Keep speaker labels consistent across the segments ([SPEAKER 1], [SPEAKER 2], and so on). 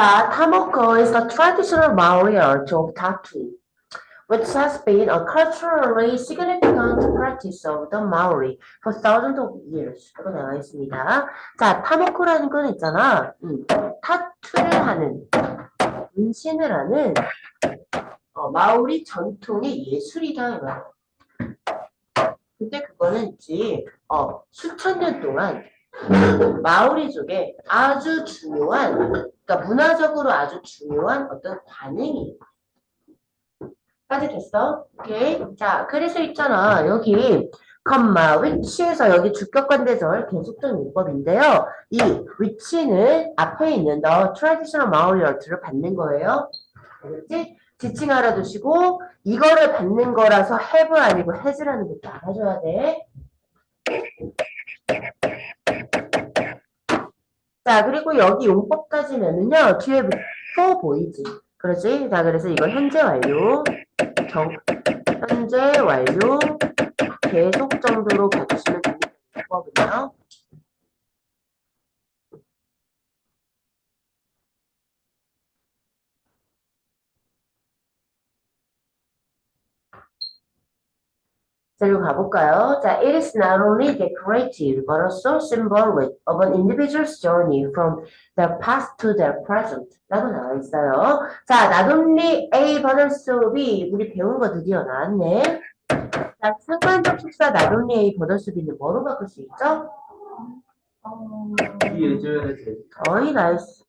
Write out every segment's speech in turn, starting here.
[SPEAKER 1] 자, Tamoko is a traditional Maori art of tattoo, which has been a culturally significant practice of the Maori for thousands of years. 라고 나와 있습니다. 자, 타모코라는 건 있잖아. 음, 타투를 하는, 문신을 하는, 어, 마오리 전통의 예술이다. 이거야. 근데 그거는 있지, 어, 수천 년 동안 마오리족의 아주 중요한, 그러니까 문화적으로 아주 중요한 어떤 관행이 까지 됐어? 오케이. 자, 그래서 있잖아. 여기 컴마 위치에서 여기 주격관대절 계속된 문법인데요. 이 위치는 앞에 있는 the traditional Maori art를 받는 거예요. 알겠지? 지칭 알아두시고 이거를 받는 거라서 have 아니고 has라는 것도 알아줘야 돼. 자, 그리고 여기 용법까지면은요, 뒤에 for 보이지? 그렇지? 자, 그래서 이거 현재 완료, 정, 현재 완료, 계속 정도로 봐주시면 용법이에요. 자, 이거 가볼까요? 자, it is not only decorative, but also symbolic of an individual's journey from their past to their present. 라고 나와 있어요. 자, not only A, but also B. 우리 배운 거 드디어 나왔네. 자, 상관적 축사 not only A, but also B는 뭐로 바꿀 수 있죠?
[SPEAKER 2] 이 예전에 제
[SPEAKER 1] 어이, 나이스.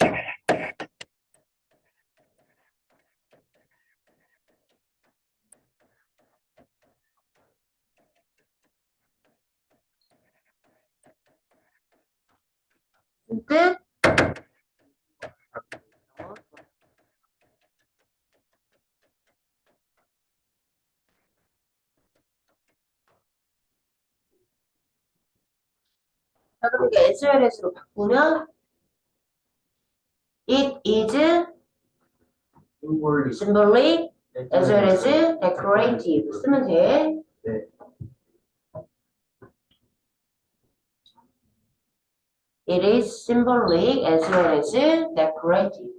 [SPEAKER 1] 그럼 이게 SLS로 바꾸면 It is symbolic as well as decorative 쓰면 돼.
[SPEAKER 2] 네.
[SPEAKER 1] It is symbolic as well as decorative.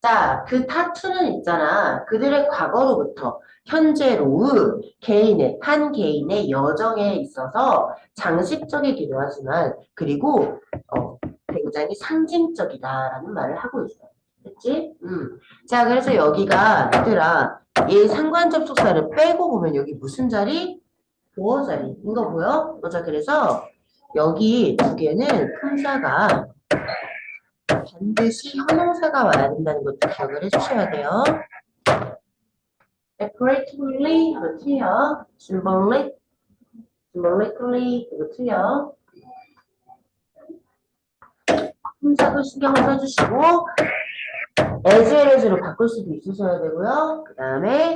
[SPEAKER 1] 자, 그 타투는 있잖아. 그들의 과거로부터 현재로 개인의, 한 개인의 여정에 있어서 장식적이기도 하지만, 그리고, 어, 굉장히 상징적이다라는 말을 하고 있어. 그치? 음. 자, 그래서 여기가, 얘들아, 이 상관 접속사를 빼고 보면 여기 무슨 자리? 보어 자리. 이거 보여? 맞아. 그래서 여기 두 개는 품사가 반드시 형용사가 와야 된다는 것도 기억을 해주셔야 돼요. decoratively 이거 틀려. symbolic, symbolically 이거 틀려. 품사도 신경을 써주시고 as well as로 바꿀 수도 있으셔야 되고요. 그 다음에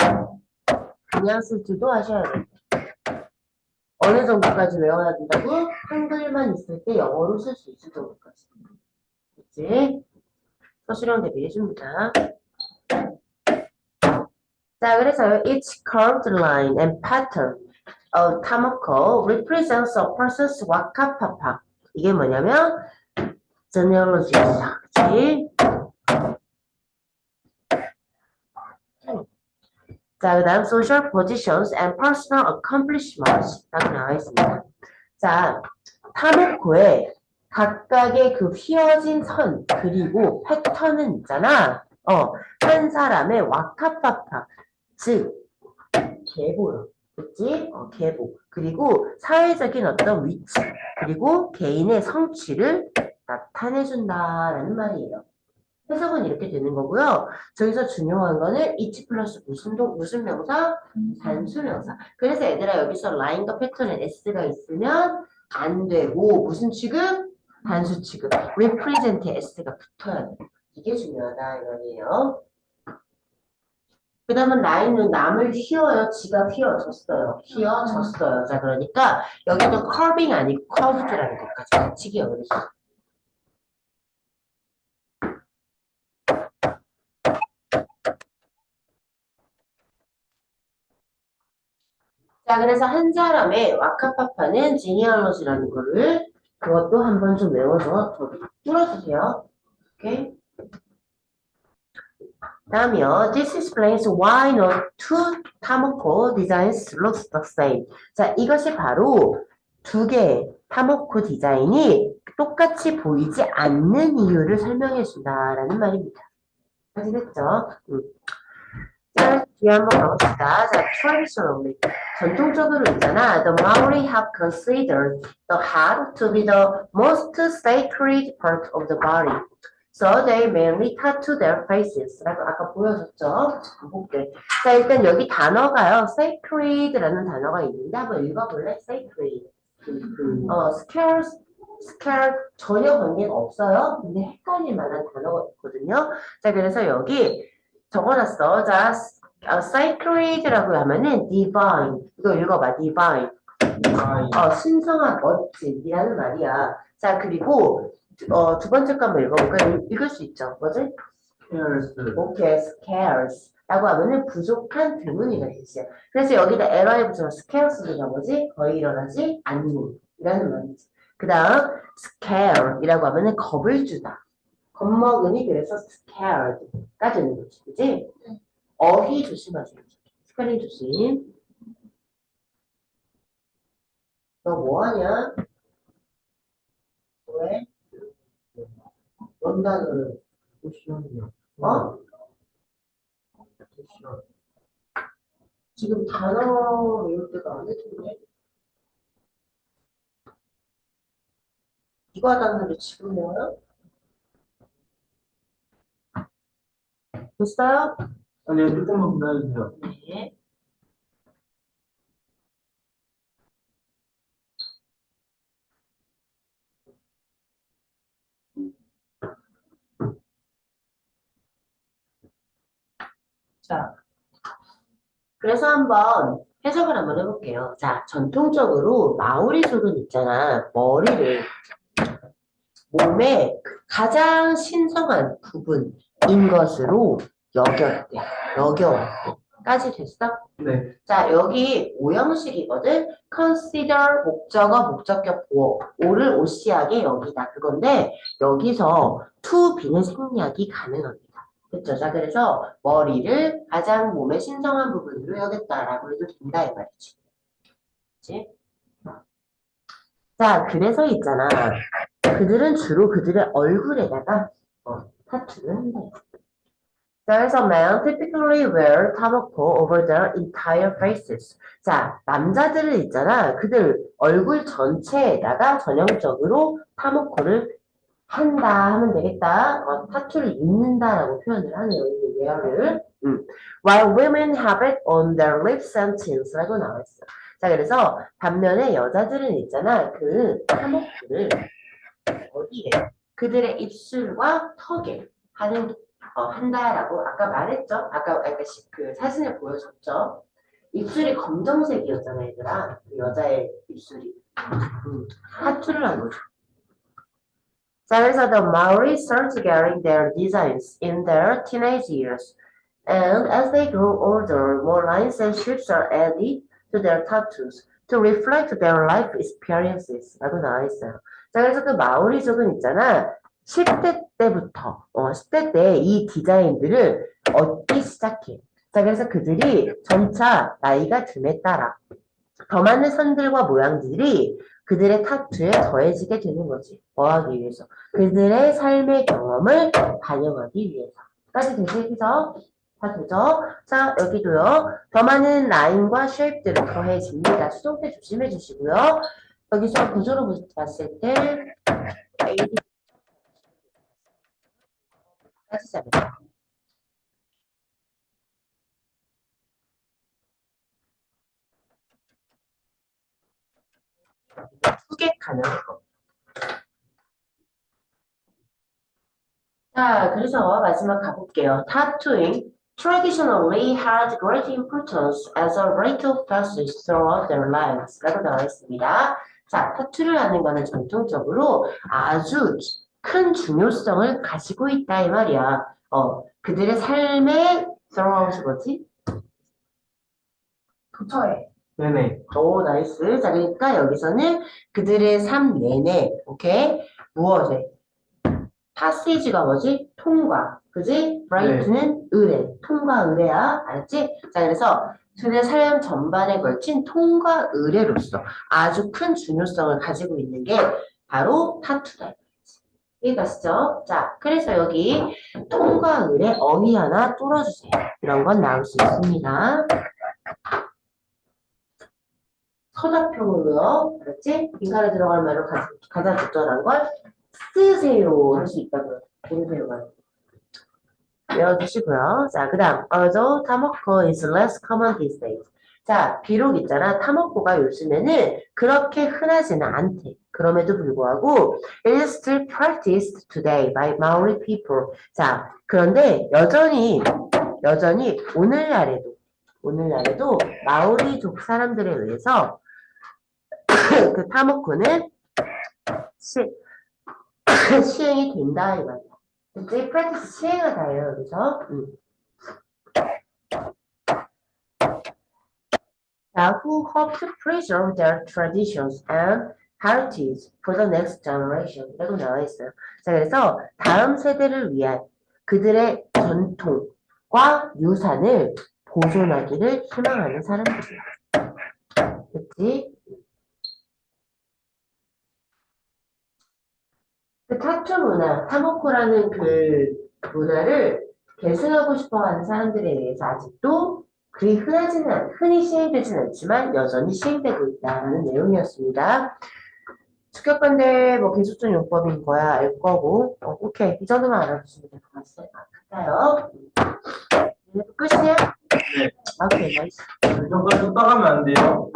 [SPEAKER 1] 그냥 쓸 줄도 하셔야 돼요. 어느 정도까지 외워야 된다고? 한글만 있을 때 영어로 쓸 수 있을 정도까지. 그치? 서술형 대비해줍니다. 자, 그래서 each curved line and pattern of Tamako represents a person's wakapapa. 이게 뭐냐면 genealogy입니다. 그치? 자, 그 다음 social positions and personal accomplishments 라고 나와 있습니다. 자, 타모코의 각각의 그 휘어진 선 그리고 패턴은 있잖아. 어, 한 사람의 와카파파 즉 계보요. 그치? 어, 계보. 그리고 사회적인 어떤 위치 그리고 개인의 성취를 나타내준다라는 말이에요. 해석은 이렇게 되는 거고요. 저기서 중요한 거는 이치 플러스 무슨 동, 무슨 명사? 단수 명사. 그래서 얘들아 여기서 라인과 패턴에 s가 있으면 안 되고 무슨 취급? 단수 취급. represent에 s가 붙어야 돼. 이게 중요하다 이 말이에요. 그 다음은 라인은 남을 휘어요. 지가 휘어졌어요. 휘어졌어요. 자 그러니까 여기도 curving 아니고 curved라는 것까지 같이 기억을 해주세요. 자, 그래서 한 사람의 와카파파는 지니얼로지라는 거를 그것도 한번 좀 외워서 저기 뚫어주세요. 다음이요. This explains why no two 타모코 designs looks the same. 자, 이것이 바로 두 개의 타모코 디자인이 똑같이 보이지 않는 이유를 설명해 준다라는 말입니다. 아시겠죠? 음. 자, 뒤에 한번 가봅시다. 자, traditionally. 전통적으로 있잖아. The Maori have considered the heart to be the most sacred part of the body. So they mainly tattoo their faces. 라고 아까 보여줬죠? 볼게. 자, 일단 여기 단어가요. sacred라는 단어가 있는데 한번 읽어볼래? sacred. 어, scarce, scarce 전혀 관계가 없어요. 근데 헷갈릴 만한 단어가 있거든요. 자, 그래서 여기 적어놨어. 자, 어, sacred라고 하면은 divine. 이거 읽어봐, divine. 어, 신성한, 멋진이라는 말이야. 자, 그리고 어, 두 번째 거 한번 읽어볼까? 읽- 읽을 수 있죠. 뭐지? 오케이, scarce. 라고 하면은 부족한 드문이라는 뜻이야. 그래서 여기다 에러에 붙여서 scarce가 뭐지? 거의 일어나지 않는. 이라는 말이지. 그 다음, scare이라고 하면은 겁을 주다. 겁먹으니 그래서 scared가 되는 거지. 그지? 어휘 조심하세요. 스펠링 조심. 너 뭐하냐? 왜? 원단을
[SPEAKER 2] 쿠션이요.
[SPEAKER 1] 어? 지금 단어 외울 때가 안 해준대. 이거 단어를 지금 외워요? 됐어요?
[SPEAKER 2] 아니, 조금만 기다려주세요.
[SPEAKER 1] 네. 자, 그래서 한번 해석을 한번 해볼게요. 자, 전통적으로 마오리족은 있잖아. 머리를 몸의 가장 신성한 부분인 것으로 여겼대. 여겨왔대. 까지 됐어?
[SPEAKER 2] 네.
[SPEAKER 1] 자, 여기 오형식이거든. consider 목적어, 목적격 보어. 오를 오시하게 여기다. 그건데 여기서 to be는 생략이 가능합니다. 그쵸? 자, 그래서 머리를 가장 몸의 신성한 부분으로 여겼다라고 해도 된다 이 말이지. 그치? 자, 그래서 있잖아. 그들은 주로 그들의 얼굴에다가 어, 타투를 한대. There's a man typically wear tamako over their entire faces. 자, 남자들은 있잖아. 그들 얼굴 전체에다가 전형적으로 타모코를 한다 하면 되겠다. 어, 타투를 입는다라고 표현을 하네요. 이 wear를. 음. While women have it on their lips and chins라고 나와 있어. 자, 그래서 반면에 여자들은 있잖아. 그 타모코를 어디에? 그들의 입술과 턱에 하는 어, 한다라고 아까 말했죠? 아까 아까 시- 그 사진을 보여줬죠? 입술이 검정색이었잖아, 얘들아. 그 여자의 입술이. 음, 타투를 한 거죠. 자, 그래서 the Maoris started getting their designs in their teenage years. And as they grew older, more lines and shapes are added to their tattoos to reflect their life experiences. 라고 나와 있어요. 자, 그래서 그 마오리족은 있잖아. 10대 때부터, 어, 10대 때 이 디자인들을 얻기 시작해. 자, 그래서 그들이 점차 나이가 듦에 따라 더 많은 선들과 모양들이 그들의 타투에 더해지게 되는 거지. 뭐 하기 위해서? 그들의 삶의 경험을 반영하기 위해서. 까지 되시죠? 다 되죠? 자, 여기도요. 더 많은 라인과 쉐입들을 더해집니다. 수동태 조심해 주시고요. 여기서 구조로 보- 봤을 때 AD 따지자면 두개 가능할 거. 자, 그래서 마지막 가볼게요. Tattooing traditionally had great importance as a rite of passage throughout their lives. 라고 나와 있습니다. 자, 타투를 하는 거는 전통적으로 아주 큰 중요성을 가지고 있다 이 말이야. 어, 그들의 삶의 throughout 뭐지?
[SPEAKER 3] 도처에
[SPEAKER 2] 네네.
[SPEAKER 1] 오, 나이스. 자, 그러니까 여기서는 그들의 삶 내내, 오케이? 무엇에? 파시지가 뭐지? 통과. 그지? 브라이트는 의뢰. 통과 의뢰야. 알았지? 자, 그래서 그들의 삶 전반에 걸친 통과 의뢰로서 아주 큰 중요성을 가지고 있는 게 바로 타투다. 이해가시죠? 자, 그래서 여기 통과 의뢰 어휘 하나 뚫어주세요. 이런 건 나올 수 있습니다. 서자평으로요. 그렇지? 인간에 들어갈 말로 가, 가장 적절한 걸 쓰세요. 할 수 있다고요. 보세요만. 외워주시고요. 자, 그 다음. although 타먹고 is less common these days. 자, 비록 있잖아. 타먹고가 요즘에는 그렇게 흔하지는 않대. 그럼에도 불구하고 it is still practiced today by Maori people. 자, 그런데 여전히 여전히 오늘날에도 오늘날에도 마오리족 사람들에 의해서 그 타모코는 시, 시행이 된다 이 말이야. 이제 프랙티스 시행하다예요. 그래서 음. 자, who hope to preserve their traditions and heritage for the next generation. 라고 나와 있어요. 자, 그래서 다음 세대를 위한 그들의 전통과 유산을 보존하기를 희망하는 사람들이야. 그치? 그 타투 문화, 타모코라는 그 문화를 계승하고 싶어 하는 사람들에 의해서 아직도 그리 흔하지는, 않- 흔히 시행되지는 않지만 여전히 시행되고 있다는 내용이었습니다. 축격반대 뭐 계속적 용법인 거야 알 거고 어, 오케이 이 정도만 알아두시면 될 것 같아요. 이제 끝이야?
[SPEAKER 2] 네.
[SPEAKER 1] 오케이 나이스.
[SPEAKER 2] 이전까지 따가면 안 돼요.